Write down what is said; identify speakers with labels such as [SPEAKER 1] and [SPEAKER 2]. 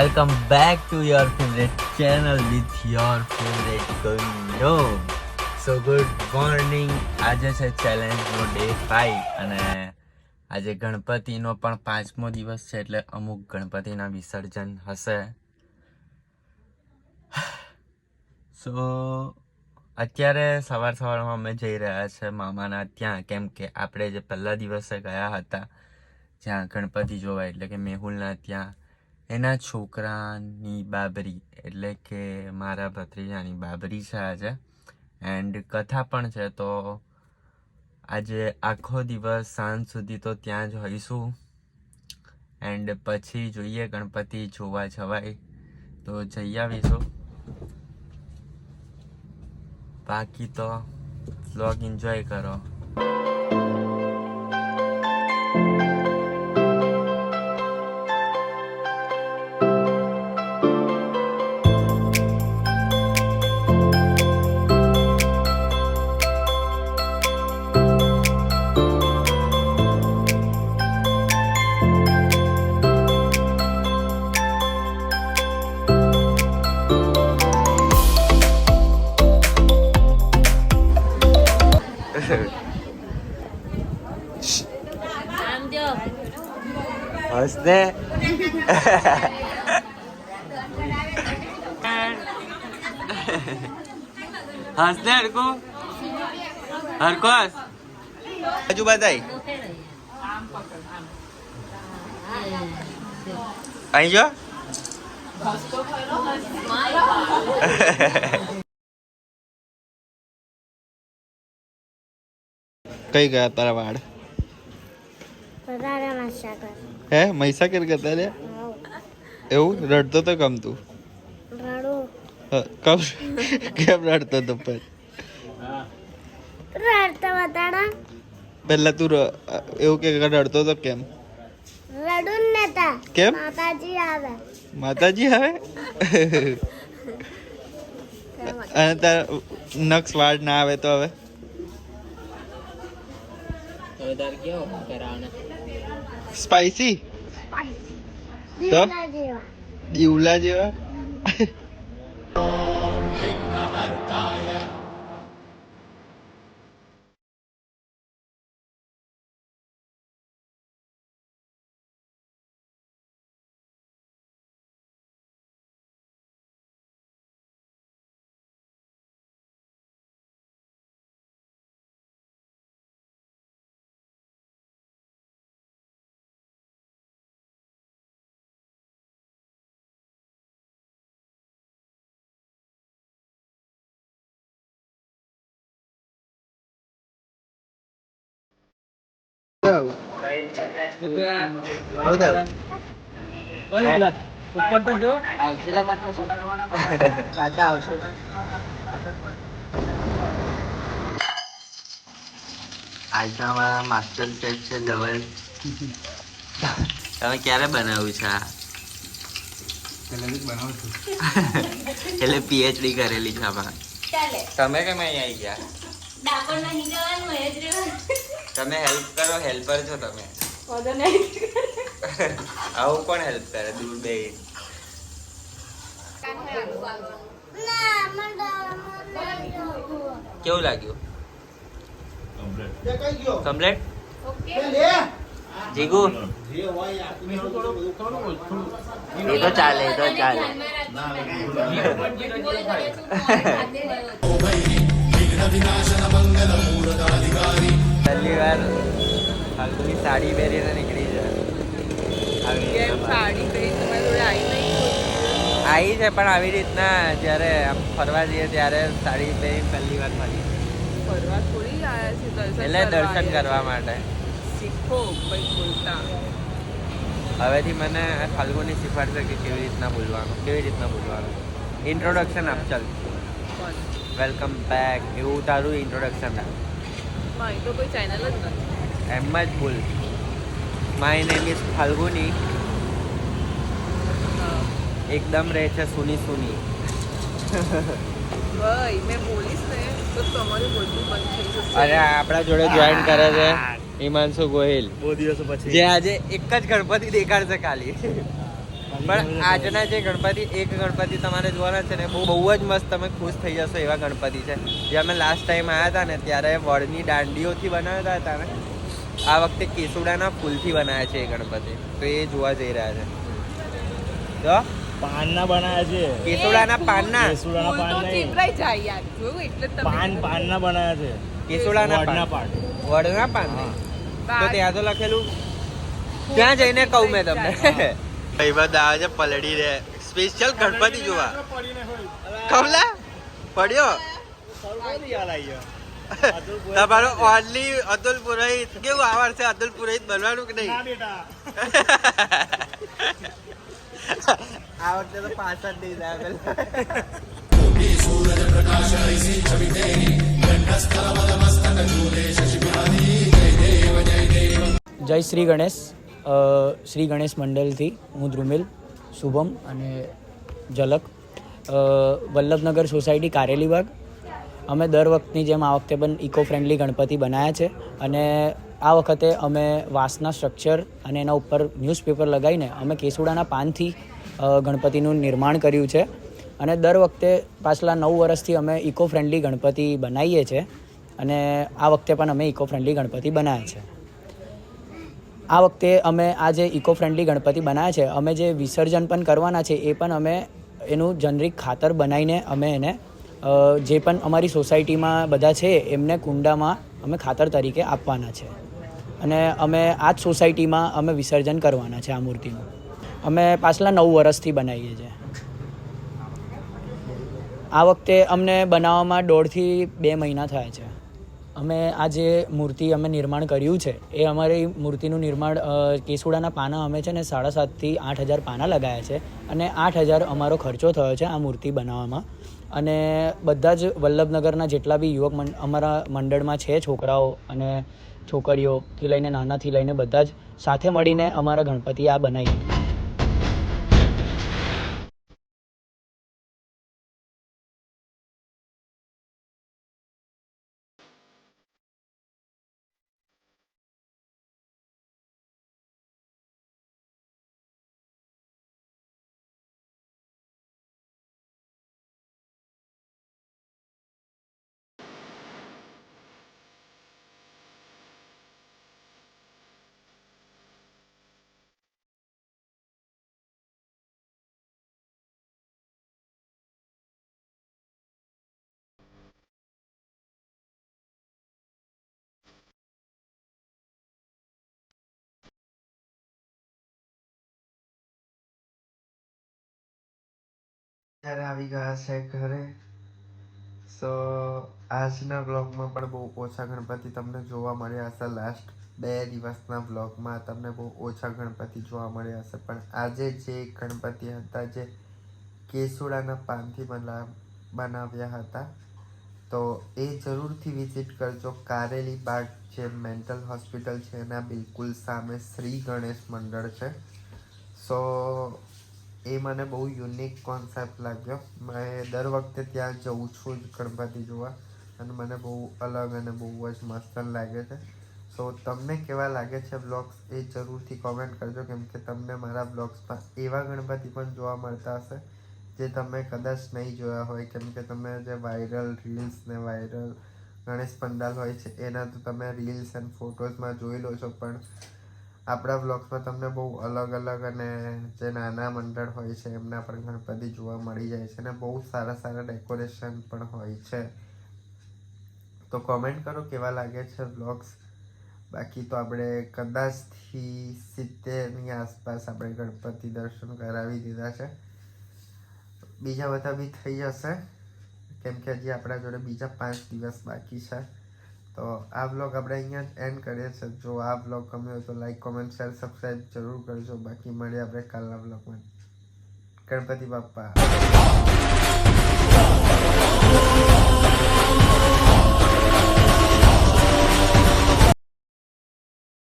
[SPEAKER 1] Welcome back to your favorite channel with your favorite Gundo. So, good morning. આજે છે ચેલેન્જનો day five અને આજે ગણપતિનો પણ પાંચમો દિવસ છે એટલે અમુક ગણપતિના વિસર્જન હશે સો અત્યારે સવાર સવારમાં અમે જઈ રહ્યા છે મામાના ત્યાં કેમ કે આપણે જે પહેલા દિવસે ગયા હતા, જ્યાં ગણપતિ જોવા એટલે કે મેહુલના ત્યાં એના છોકરાની બાબરી, એટલે કે મારા ભત્રીજાની બાબરી છે આજે. એન્ડ કથા પણ છે, તો આજે આખો દિવસ સાંજ સુધી તો ત્યાં જ હોઈશું. એન્ડ પછી જોઈએ ગણપતિ જોવા જવાય. તો જઈ આવીશું. બાકી તો લોગ એન્જોય કરો. હસને હસને હરકો હરકો હસ હજુ બધાય અહીં જો? કઈ ગયા તારા વાળ? હે મહીસાગર કરતા રે એવું? રડતો તો કમ તું?
[SPEAKER 2] રડું.
[SPEAKER 1] કમ કેમ રડતો તો પણ પહેલા તું એવું કે રડતો તો કેમ?
[SPEAKER 2] રડું નતા
[SPEAKER 1] કેમ?
[SPEAKER 2] માતાજી આવે.
[SPEAKER 1] માતાજી આવે? અને તાર નક્સ વાળ ના આવે તો હવે? સ્પાઈસી
[SPEAKER 2] દીવડા જેવા
[SPEAKER 1] દીવલા જેવા આજના અમારા માસ્ટર શેફ છે ધવલ તમે ક્યારે બનાવ્યું છે આ? એટલે પીએચડી કરેલી છે આમાં. તમે કેમ અહીંયા આવી ગયા? તમે હેલ્પ કરો હેલ્પર છો તમે. આવું કોણ હેલ્પ કરે? દૂર બે કેવું લાગ્યું? કમ્પ્લેટ? જીગુ? એ તો ચાલે એ તો ચાલે. પહેલી વાર ફાલ્ગુની સાડી પહેરીને નીકળી
[SPEAKER 3] કેમ સાડી પહેરી તમારી જોડે આવી નહીં
[SPEAKER 1] આવી છે પણ આવી રીતના જ્યારે આમ ફરવા જઈએ ત્યારે સાડી પહેરી પહેલી વાર ફરી
[SPEAKER 3] ફરવા થોડી આવ્યા છે દર્શન
[SPEAKER 1] એટલે દર્શન કરવા માટે.
[SPEAKER 3] શીખો ભાઈ બોલતા.
[SPEAKER 1] હવેથી મને ફાલ્ગુની શીખવાડશે કે કેવી રીતના બોલવાનું કેવી રીતના બોલવાનું. ઇન્ટ્રોડક્શન આપ ચાલ. વેલકમ બેક એવું તારું ઇન્ટ્રોડક્શન આપ
[SPEAKER 3] મારી તો કોઈ ચેનલ જ નથી.
[SPEAKER 1] એમ જ બોલ. માય નેમ ઇઝ ફાલ્ગુની એકદમ રહે છે સુની સુની.
[SPEAKER 3] ભાઈ મેં બોલીશ ને તો તમારું બધું બંધ થઈ જશે.
[SPEAKER 1] અરે આપણા જોડે જોઈન કરે છે હિમાંશુ ગોહિલ.
[SPEAKER 4] બહુ દિવસો પછી.
[SPEAKER 1] જે આજે એક જ ગણપતિ દેખાડશે ખાલી.
[SPEAKER 5] પણ આજના જે ગણપતિ એક ગણપતિ તમારે જોવાના છે ને બહુ બહુ જ મસ્ત તમે ખુશ થઈ જશો એવા ગણપતિ છે. જે અમે લાસ્ટ ટાઈમ આવ્યા હતા ને ત્યારે વડની દાંડીઓથી બનાવ્યા હતા ને આ વખતે કેસુડાના ફૂલથી બનાવ્યા છે એ ગણપતિ. તો એ જોવા જઈ રહ્યા છે. તો
[SPEAKER 4] પાનના બનાવ્યા છે.
[SPEAKER 5] કેસુડાના પાનના.
[SPEAKER 4] કેસુડાના પાન
[SPEAKER 3] તો
[SPEAKER 4] નહીં
[SPEAKER 3] ચીતરાઈ જાય યાર. જોયું એટલે તમે
[SPEAKER 4] પાન પાનના બનાવ્યા છે.
[SPEAKER 5] કેસુડાના
[SPEAKER 4] વડના
[SPEAKER 5] પાન.
[SPEAKER 4] પાન
[SPEAKER 5] વડના પાન? તો ત્યાં તો લખેલું? ત્યાં જઈને કહું મેં તમને. ભાઈબંધ આવે છે પલડી રે સ્પેશિયલ ગણપતિ જોવા. કમલા પડ્યો? તમારો ઓનલી અતુલ પુરોહિત. કેવું આવાર છે અતુલ પુરોહિત બનવાનું કે નહીં? આ વખતે તો પાછળ નહીં જાય
[SPEAKER 6] જય શ્રી ગણેશ. શ્રી ગણેશ મંડળથી હું ધ્રુમિલ, શુભમ અને ઝલક. વલ્લભનગર સોસાયટી કારેલીબાગ અમે દર વખતની જેમ આ વખતે પણ ઇકો ફ્રેન્ડલી ગણપતિ બનાવ્યા છે અને આ વખતે અમે વાંસના સ્ટ્રક્ચર અને એના ઉપર ન્યૂઝપેપર લગાવીને અમે કેસુડાના પાનથી ગણપતિનું નિર્માણ કર્યું છે. અને દર વખતે પાછલા નવ વર્ષથી અમે ઇકો ફ્રેન્ડલી ગણપતિ બનાવીએ છીએ અને આ વખતે પણ અમે ઇકો ફ્રેન્ડલી ગણપતિ બનાવ્યા છે. આ વખતે અમે આ જે ઇકો ફ્રેન્ડલી ગણપતિ બનાવ્યા છે, અમે જે વિસર્જન પણ કરવાના છે, એ પણ અમે એનું જનરિક ખાતર બનાવીને અમે એને જે પણ અમારી સોસાયટીમાં બધા છે, એમને કુંડામાં અમે ખાતર તરીકે આપવાના છે. અને અમે આ જ સોસાયટીમાં અમે વિસર્જન કરવાના છે આ મૂર્તિનું. અમે પાછલા નવ વર્ષથી બનાવીએ છીએ. આ વખતે અમને બનાવવામાં દોઢથી બે મહિના થયા છે. અમે આ જે મૂર્તિ અમે નિર્માણ કર્યું છે, એ અમારી મૂર્તિનું નિર્માણ કેસુડાના પાના અમે છે ને સાડા સાતથી આઠ હજાર પાના લગાવ્યા છે અને આઠ હજાર અમારો ખર્ચો થયો છે આ મૂર્તિ બનાવવામાં. અને બધા જ વલ્લભનગરના જેટલા બી યુવક અમારા મંડળમાં છે છોકરાઓ અને છોકરીઓથી લઈને નાનાથી લઈને બધા જ સાથે મળીને અમારા ગણપતિ આ બનાવી
[SPEAKER 5] ત્યારે આવી ગયા છે ઘરે. સો આજના બ્લોગમાં પણ બહુ ઓછા ગણપતિ તમને જોવા મળ્યા હશે. લાસ્ટ બે દિવસના બ્લોગમાં તમને બહુ ઓછા ગણપતિ જોવા મળ્યા હશે. પણ આજે જે ગણપતિ હતા, જે કેસુડાના પાનથી બના, બનાવ્યા હતા, તો એ જરૂરથી વિઝિટ કરજો. કારેલી બાગ જે મેન્ટલ હોસ્પિટલ છે, એના બિલકુલ સામે શ્રી ગણેશ મંડળ છે. સો એ મને બહુ યુનિક કોન્સેપ્ટ લાગ્યો. મેં દર વખતે ત્યાં જઉં છું જ ગણપતિ જોવા અને મને બહુ અલગ અને બહુ જ મસ્ત લાગે છે. સો તમને કેવા લાગે છે બ્લોગ્સ એ જરૂરથી કોમેન્ટ કરજો, કેમ કે તમને મારા બ્લોગ્સમાં એવા ગણપતિ પણ જોવા મળતા હશે જે તમે કદાચ નહીં જોયા હોય, કેમ કે તમે જે વાયરલ રીલ્સ ને વાયરલ ગણેશ પંડાલ હોય છે, એના તો તમે રીલ્સ એન્ડ ફોટોઝમાં જોઈ લો છો પણ આપણા બ્લોગ્સમાં તમને બહુ અલગ અલગ અને જે નાના મંડળ હોય છે, એમના પણ ગણપતિ જોવા મળી જાય છે અને બહુ સારા સારા ડેકોરેશન પણ હોય છે. તો કોમેન્ટ કરો કેવા લાગે છે બ્લોગ્સ બાકી તો આપણે કદાચથી સિત્તેરની આસપાસ આપણે ગણપતિ દર્શન કરાવી દીધા છે. બીજા બધા બી થઈ જશે. કેમ કે હજી આપણા જોડે બીજા પાંચ દિવસ બાકી છે. તો આ બ્લોગ આપણે અહીંયા જ એન્ડ કરીએ છીએ. જો આ બ્લોગ ગમ્યો તો લાઈક કોમેન્ટ શેર સબસ્ક્રાઈબ જરૂર કરજો. બાકી મળીએ આપણે કાલના બ્લોગમાં ગણપતિ બાપ્પા.